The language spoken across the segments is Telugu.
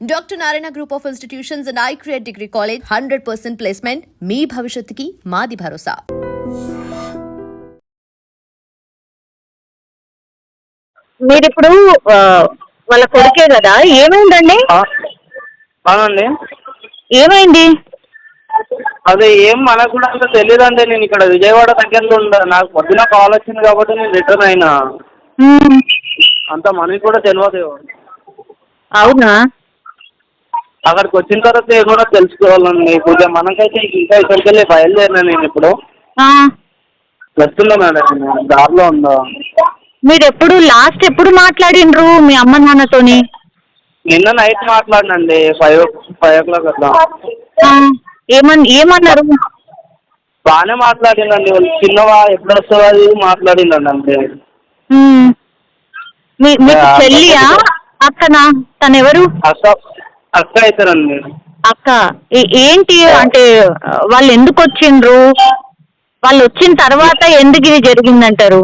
Doctor Narayana group of institutions and I create degree college hundred percent placement మీ భవిష్యత్తుకి మాది భరోసా. మీరు ఇప్పుడు వాళ్ళ కొడుకే కదా? ఏమైందండి? ఆ, అవునండి. ఏమైంది? అదే ఏం మనకు కూడా అంత తెలియదండి నేను ఇక్కడ విజయవాడ దగ్గరలో ఉండ నాకు పొద్దున కాల్ వచ్చింది కాబట్టి నేను రిటర్న్ అయినా. అంత మనకి కూడా తెలియదు అవునా? అక్కడికి వచ్చిన తర్వాత ఏమన్నా తెలుసుకోవాలండి కొద్దిగా మనకైతే ఇంకా ఇక్కడికి వెళ్ళి బయలుదేరినా నేను ఇప్పుడు? వస్తున్నా మేడం? దారిలో ఉందా? మీరు ఎప్పుడు లాస్ట్ ఎప్పుడు మాట్లాడిండ్రు మీ అమ్మ నాన్నతోని? నిన్న నైట్ మాట్లాడినండి ఫైవ్ ఫైవ్ ఓ క్లాక్ అట్లా. ఏమన్ ఏమన్నారు? బాగానే మాట్లాడిందండి వాళ్ళు చిన్నవా ఎప్పుడు వస్తుందో అది మాట్లాడిందండి అంతే. మీ మీకు చెల్లియా? అక్కనా? తను ఎవరు అక్క అక్క అవుతారండి అక్క ఏ- ఏంటి అంటే వాళ్ళు ఎందుకు వచ్చిండ్రు? వాళ్ళు వచ్చిన తర్వాత ఎందుకు ఇది జరిగిందంటారు?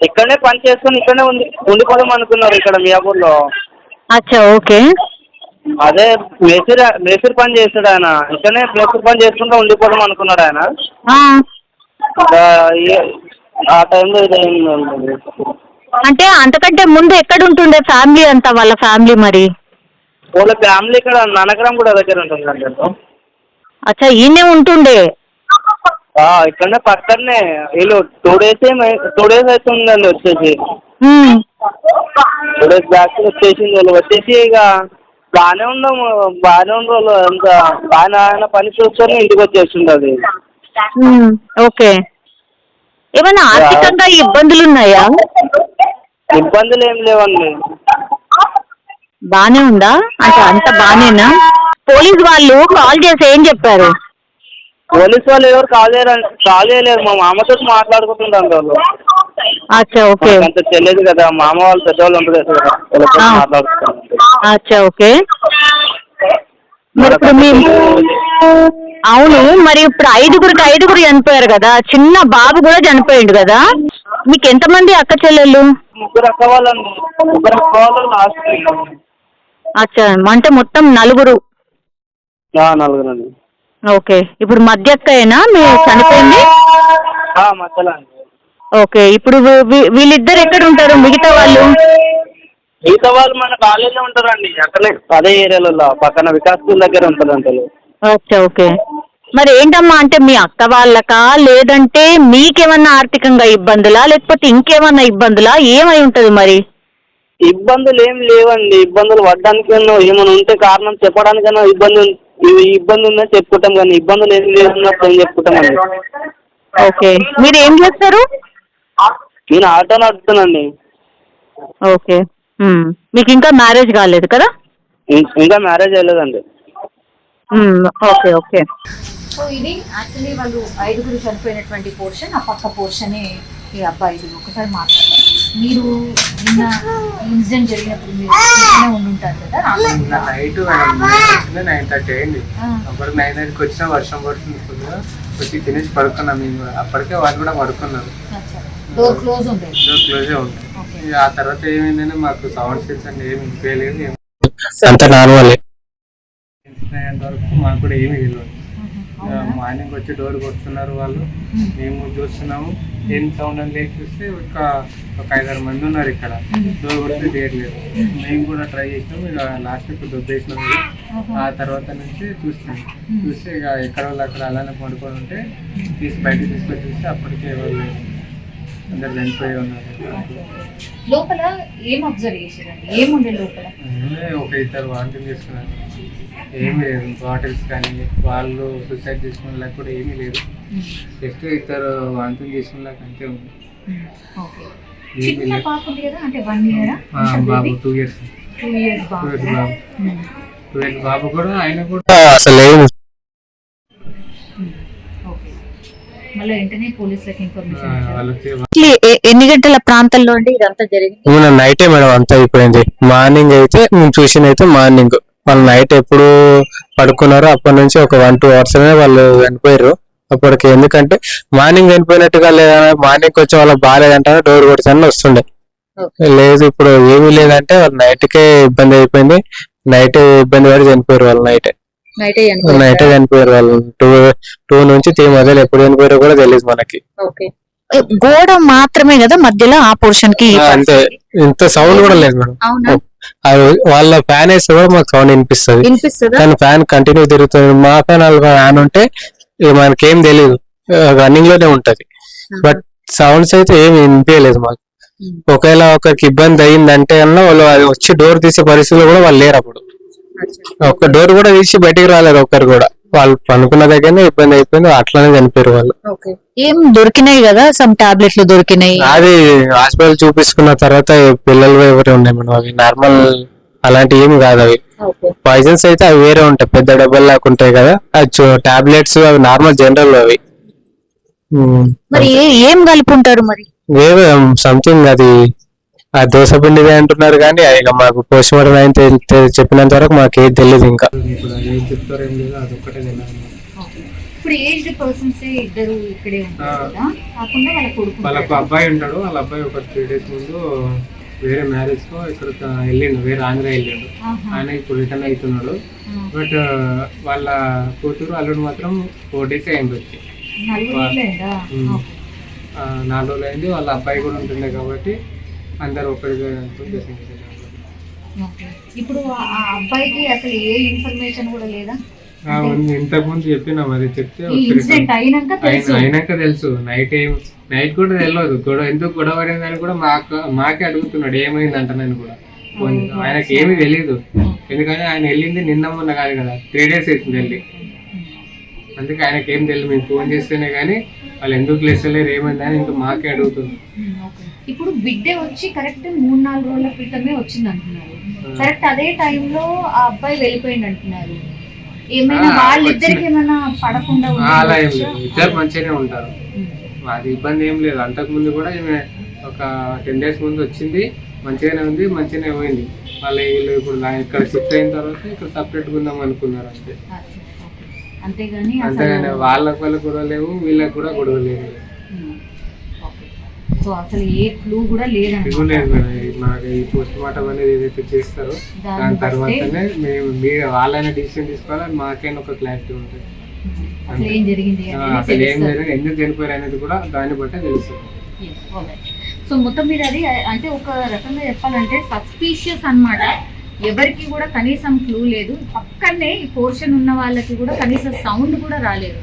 ఇక్కడనే పని చేసుకుని ఇక్కడనే ఉండి ఉండిపోదాం అనుకున్నారు ఇక్కడ మియాపూర్లో అచ్చా ఓకే. అదే మేస్త్రి మేస్త్రి పని చేస్తాడు ఆయన. ఇక్కడనే మేస్త్రి పని చేసుకుంటూ ఉండిపోదాం అనుకున్నాడు ఆయన. ఆ. టైంలో ఇదైందండి అంటే అంతకంటే ముందు ఎక్కడ ఉంటుండే ఫ్యామిలీ అంతా వాళ్ళ ఫ్యామిలీ మరి? వాళ్ళ ఫ్యామిలీ ఇక్కడ ననకరం కూడా దగ్గర ఉంటుందండి అచ్చా ఈయనే ఉంటుండే? ఆ, ఇక్కడనే పక్కనే వీళ్ళు టూ డేస్ టూ డేస్ అవుతుందండి వచ్చేసి. ఉమ్. టూ డేస్ బ్యాక్ వచ్చేసింది వాళ్ళు. వచ్చేసి ఇక బాగానే ఉన్నాము బాగానే ఉన్న వాళ్ళు అంత. ఆయన ఆయన పని చూసుకొని ఇంటికి వచ్చేసింది అది. ఉమ్. ఓకే. ఏమైనా ఆర్థికంగా ఇబ్బందులు ఉన్నాయా ఇబ్బందులు ఏం లేవండి బానే ఉందా? అంటే అంత బానేనా? పోలీస్ వాళ్ళు కాల్ చేసి ఏం చెప్పారు? పోలీస్ వాళ్ళు ఎవరు కాల్ చేయరండి కాల్ చేయలేరు. మా మామతో మాట్లాడుకుంటుంటారు వాళ్ళు అచ్చా ఓకే. అంత తెలియదు కదా. మామ వాళ్ళు పెద్దవాళ్ళు ఉంటారు కదా వాళ్ళతో ఆ. అచ్చా ఓకే. మరి ఇప్పుడు మీ అవును మరి ఇప్పుడు ఐదుగురికి ఐదుగురు చనిపోయారు కదా చిన్న బాబు కూడా చనిపోయిండు కదా. మీకు ఎంతమంది అక్క చెల్లెళ్ళు? ముగ్గురు అక్క వాళ్ళండి. ముగ్గురు అక్క వాళ్ళు లాస్ట్ అచ్చా అంటే మొత్తం నలుగురు. నలుగురండి. ఓకే ఇప్పుడు మధ్య అక్కయేనా మీరు చనిపోయింది? మధ్యలో అండి. ఓకే ఇప్పుడు వీ- వీ- వీళ్ళిద్దరు ఎక్కడ ఉంటారు? మిగతా వాళ్ళు? మిగతా వాళ్ళు మన కాలేజీలో ఉంటారండి అక్కడే అదే ఏరియాలలో పక్కన వికాస్ స్కూల్ దగ్గర ఉంటారంట వాళ్ళు. అచ్చా ఓకే. మరి ఏంటమ్మా అంటే మీ అక్క వాళ్ళకా? లేదంటే మీకేమన్నా ఆర్థికంగా ఇబ్బందులా? లేకపోతే ఇంకేమన్నా ఇబ్బందులా? ఏమై ఉంటుంది మరి? ఇబ్బందులు ఏం లేవండి. ఇబ్బందులు పడ్డానికి ఏమైనా ఉంటే కారణం చెప్పడానికైనా ఇబ్బంది ఉం- ఇబ్బంది ఉందని చెప్పుకుంటాం కానీ ఇబ్బందులు ఏం లేవున్నప్పుడు ఏం చెప్పుకుంటామండి ఓకే. మీరు ఏం చేస్తారు? నేను ఆటో నడుపుతానండి ఓకే. మ్మ్. మీకు ఇంకా మ్యారేజ్ కాలేదు కదా? ఇం- ఇంకా మ్యారేజ్ అయ్యలేదండి. మ్మ్. Okay okay. సో ఇది యాక్చువల్లీ వాళ్ళు ఐదుగురు చనిపోయినటువంటి పోర్షన్ ఆ పక్క పోర్షనే ఈ అబ్బాయిది ఒకసారి మాట్లాడదాం మీరు నిన్న ఇన్సిడెంట్ జరిగినప్పుడు మీరు ఉండుంటారు కదా. నైట్ నైన్ థర్టీ అయింది. అప్పుడు నైన్ థర్టీకి వచ్చినా వర్షం పడుతుంది ఫుల్గా వచ్చి తినేసి పడుకున్నాం మేము కూడా అప్పటికే వాళ్ళు కూడా పడుకున్నారు. డోర్ క్లోజ్ ఉండేది క్లోజే ఓకే. ఇక ఆ తర్వాత ఏమైందంటే మాకు సౌండ్ అంటే ఏమి అంత నార్మలే వరకు మాకు కూడా ఏమీ తెలియదు? మార్నింగ్ వచ్చి డోర్ కొడుతున్నారు వాళ్ళు. మేము. చూస్తున్నాము. ఏం సౌండ్ అని లేచి చూస్తే ఒక ఒక ఐదారు మంది ఉన్నారు ఇక్కడ. డోర్ కొడితే తీయట్లేదు మేము కూడా ట్రై చేసినాం. ఇక లాస్ట్ ఇప్పుడు దొబ్బేసినాం. ఆ తర్వాత నుంచి చూస్తున్నాం చూస్తే ఇక ఎక్కడ వాళ్ళు అక్కడ అలానే పడుకొని ఉంటే తీసి బయటకు తీసుకొని చూస్తే అప్పటికే వాళ్ళు అందరు చనిపోయి ఉన్నారు. లోపల ఏం అబ్జర్వ్ చేశారండి? ఏముండే లోపల? ఒక ఇద్దరు వాంటింగ్ చేసుకున్నారు ఏమీ లేదు. బాటిల్స్ కానీ వాళ్ళు సూసైడ్ చేసుకున్న కూడా ఏమీ లేదు. జస్ట్ ఇద్దరు వాంతింగ్ చేసుకున్న అంతే ఉంది. ఓకే ఏమీ చిన్న లేదు. పాప ఉంది కదా అంటే వన్ ఇయర్ ఆ, బాబు two years two years two బాబు ఇయర్స్ బాబు. ఉమ్. టూ ఇయర్స్ బాబు కూడా ఆయన కూడా. అసలు ఏం ఓకే మళ్ళీ వెంటనే పోలీసులకు ఆ, ఇన్ఫర్మేషన్ ఇచ్చారు వాళ్ళు వచ్చి ఎన్ని గంటల ప్రాంతంలో అండి ఇదంతా జరిగింది? మన నైటే మేడం అంతా అయిపోయింది. మార్నింగ్ అయితే మేము చూసిన అయితే మార్నింగ్ వాళ్ళు నైట్ ఎప్పుడు పడుకున్నారో అప్పటి నుంచి ఒక వన్ టూ అవర్స్ వాళ్ళు చనిపోయారు అప్పటికి ఎందుకంటే మార్నింగ్ చనిపోయినట్టుగా లేదా మార్నింగ్ వచ్చి వాళ్ళకి బాగాలేదంటే డోర్ కొడుతాను వస్తుండే. లేదు ఇప్పుడు ఏమీ లేదంటే వాళ్ళు నైట్ కే ఇబ్బంది అయిపోయింది. నైట్ ఇబ్బంది పడి చనిపోయారు వాళ్ళు నైట్ నైట్ చనిపోయారు వాళ్ళు. టూ టూ నుంచి త్రీ మధ్యలో ఎప్పుడు చనిపోయారో కూడా తెలియదు మనకి. గోడ మాత్రమే కదా మధ్యలో ఆ పోర్షన్కి అంతే. ఇంత సౌండ్ కూడా లేదు మేడం వాళ్ళ ఫ్యాన్ వేస్తే కూడా మాకు సౌండ్ వినిపిస్తుంది. కానీ ఫ్యాన్ కంటిన్యూ తిరుగుతుంది. మా ఫ్యాన్ వాళ్ళ ఫ్యాన్ ఉంటే ఇక మనకేం తెలియదు రన్నింగ్లోనే ఉంటది. బట్ సౌండ్స్ అయితే ఏమి వినిపించలేదు మాకు. ఒకవేళ ఒకరికి ఇబ్బంది అయిందంటే అన్న వాళ్ళు అది వచ్చి డోర్ తీసే పరిస్థితిలో కూడా వాళ్ళు లేరు అప్పుడు. ఒక్క డోర్ కూడా తీసి బయటికి రాలేదు ఒక్కరు కూడా. వాళ్ళు పనుకున్న దగ్గరనే ఇబ్బంది అయిపోయింది అట్లానే చనిపోయారు వాళ్ళు. ఏం దొరికినాయి కదా సమ్ టాబ్లెట్లు దొరికినాయి? అది హాస్పిటల్ చూపించుకున్న తర్వాత పిల్లలు ఎవరే ఉన్నాయి మనం అవి నార్మల్ అలాంటి ఏమి కాదు అవి. పాయిజన్స్ అయితే అవి వేరే ఉంటాయి పెద్ద డబ్బులు లాగా ఉంటాయి కదా. అది టాబ్లెట్స్ అవి నార్మల్ జనరల్ అవి. మరి ఏ- ఏం కలిపి ఉంటారు మరి? వేరే సంథింగ్ అది ఆ దోశ పిండిదే అంటున్నారు కానీ ఇక మాకు పోస్ట్ మార్టం అయిన చెప్పినంత వరకు మాకు ఏది తెలియదు ఇంకా. ఇప్పుడు అది ఏం చెప్తారో ఏం లేదు అదొక్కటే తెలియదు ఇప్పుడు ఏజ్డ్ పర్సన్స్ ఇద్దరు ఇక్కడే ఉంటారు కదా కాకుండా వాళ్ళ కొడుకు వాళ్ళకు అబ్బాయి ఉంటాడు వాళ్ళ అబ్బాయి ఒక త్రీ డేస్ ముందు వేరే మ్యారేజ్తో ఇక్కడ వెళ్ళిండు వేరే ఆంధ్ర వెళ్ళిండు. ఆయన ఇప్పుడు రిటర్న్ అవుతున్నాడు. బట్ వాళ్ళ కూతురు అల్లుడు మాత్రం ఫోర్ డేస్ అయింది వచ్చి. నాలుగు రోజులు అయింది వాళ్ళ అబ్బాయి కూడా ఉంటుండే కాబట్టి అందరు ఒకరిగా. ఇప్పుడు ఆ- అబ్బాయికి అసలు ఏ ఇన్ఫర్మేషన్ కూడా లేదా? ఇంతకు ముందు చెప్పినాం అది చెప్తే అయినాక తెలుసు. నైట్ ఏం నైట్ కూడా తెలియదు గొడవ ఎందుకు గొడవ పడిందని కూడా మాకు మాకే అడుగుతున్నాడు. ఏమైంది అంట నేను కూడా. ఆయనకి ఏమీ తెలియదు ఎందుకంటే ఆయన వెళ్ళింది నిన్న మొన్న కాదు కదా. త్రీ డేస్ అవుతుంది వెళ్ళి. అందుకే ఆయనకి ఏం తెలియదు మేము ఫోన్ చేస్తేనే కానీ వాళ్ళు ఎందుకు లేస్తలేరు ఏమైందని ఇంకా మాకే అడుగుతుంది. ఇప్పుడు బిడ్డే వచ్చి కరెక్ట్ మూడు నాలుగు రోజుల క్రితమే వచ్చింది అంటున్నారు. కరెక్ట్ అదే టైంలో ఆ అబ్బాయి వెళ్ళిపోయింది అంటున్నారు. ఏమైనా వాళ్ళిద్దరికి ఏమైనా పడకుండా అలా ఏం? లేదు. ఇద్దరు మంచిగానే ఉంటారు. అది ఇబ్బంది ఏం లేదు. అంతకు ముందు కూడా ఈమె ఒక టెన్ డేస్ ముందు వచ్చింది మంచిగానే ఉంది మంచిగానే పోయింది. వాళ్ళు వీళ్ళు ఇప్పుడు ఇక్కడ షిఫ్ట్ అయిన తర్వాత ఇక్కడ సపరేట్ ఉందాం అనుకున్నారు అంతే. అంతేగాని అంతేగాని వాళ్ళకి వాళ్ళకి గొడవ లేవు వీళ్ళకి కూడా గొడవ లేదు. సో అసలు ఏ క్లూ కూడా లేదు మేడం. ఈ పోస్ట్ మార్టం అనేది ఏదైతే చేస్తారో దాని తర్వాతనే మేము మీరు వాళ్ళైనా డిసిషన్ తీసుకోవాలి? మాకైనా ఒక క్లారిటీ ఉంటుంది. ఉమ్, అసలు ఏం జరిగింది అసలు ఏం. జరిగింది ఎందుకు చనిపోయారు అనేది కూడా దాన్ని బట్టే తెలుస్తుంది. సో మొత్తం మీద అది అంటే ఒక రకంగా చెప్పాలంటే సస్పీషియస్ అన్నమాట. ఎవరికి కూడా కనీసం క్లూ లేదు. పక్కనే ఈ పోర్షన్ ఉన్న వాళ్ళకి కూడా కనీసం సౌండ్ కూడా రాలేదు.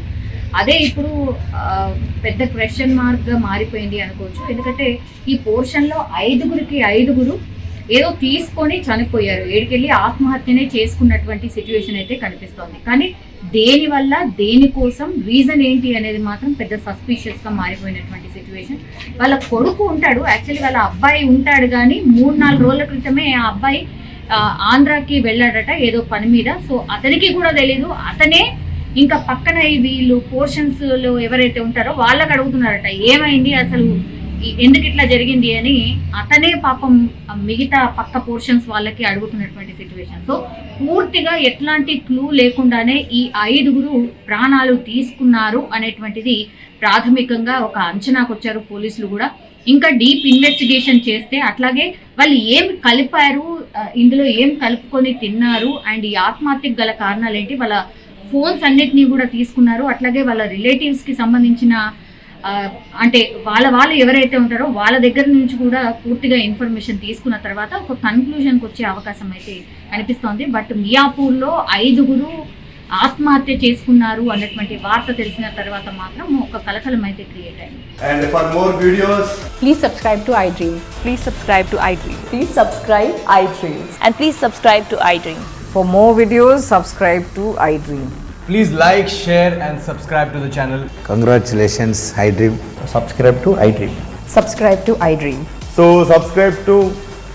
అదే ఇప్పుడు పెద్ద క్వశ్చన్ మార్క్గా మారిపోయింది అనుకోవచ్చు. ఎందుకంటే ఈ పోర్షన్లో ఐదుగురికి ఐదుగురు ఏదో తీసుకొని చనిపోయారు. ఏడికెళ్ళి ఆత్మహత్యనే చేసుకున్నటువంటి సిచ్యువేషన్ అయితే కనిపిస్తోంది. కానీ దేని వల్ల దేనికోసం రీజన్ ఏంటి అనేది మాత్రం పెద్ద సస్పీషియస్గా మారిపోయినటువంటి సిచ్యువేషన్ వాళ్ళ కొడుకు ఉంటాడు. యాక్చువల్లీ వాళ్ళ అబ్బాయి ఉంటాడు కానీ మూడు నాలుగు రోజుల క్రితమే ఆ అబ్బాయి ఆంధ్రాకి వెళ్ళాడట ఏదో పని మీద. సో అతనికి కూడా తెలీదు. అతనే ఇంకా పక్కన వీళ్ళు పోర్షన్స్లో ఎవరైతే ఉంటారో వాళ్ళకి అడుగుతున్నారట ఏమైంది అసలు? ఎందుకు ఇట్లా జరిగింది? అని అతనే పాపం మిగతా పక్క పోర్షన్స్ వాళ్ళకి అడుగుతున్నటువంటి సిచ్యువేషన్ సో పూర్తిగా ఎట్లాంటి క్లూ లేకుండానే ఈ ఐదుగురు ప్రాణాలు తీసుకున్నారు అనేటువంటిది ప్రాథమికంగా ఒక అంచనాకు వచ్చారు పోలీసులు కూడా. ఇంకా డీప్ ఇన్వెస్టిగేషన్ చేస్తే అట్లాగే వాళ్ళు ఏం కలిపారు ఇందులో ఏం కలుపుకొని తిన్నారు అండ్ ఈ ఆత్మహత్యకు గల కారణాలు ఏంటి వాళ్ళ ఫోన్స్ అన్నిటినీ కూడా తీసుకున్నారు. అట్లాగే వాళ్ళ రిలేటివ్స్కి సంబంధించిన అంటే వాళ్ళ వాళ్ళు ఎవరైతే ఉంటారో వాళ్ళ దగ్గర నుంచి కూడా పూర్తిగా ఇన్ఫర్మేషన్ తీసుకున్న తర్వాత ఒక కన్క్లూజన్కి వచ్చే అవకాశం అయితే కనిపిస్తోంది బట్ మియాపూర్లో ఐదుగురు ఆత్మహత్య చేసుకున్నారు అన్నటువంటి వార్త తెలిసిన తర్వాత మాత్రం ఒక కలకలం అయితే క్రియేట్ అయింది And for more videos, Please subscribe to iDream. Please subscribe to iDream. Please subscribe iDream. And please subscribe to iDream. For more videos, subscribe to iDream. please like, share, and subscribe to the channel. Congratulations, iDream. Subscribe to iDream. Subscribe to iDream. So, subscribe to iDream Media. I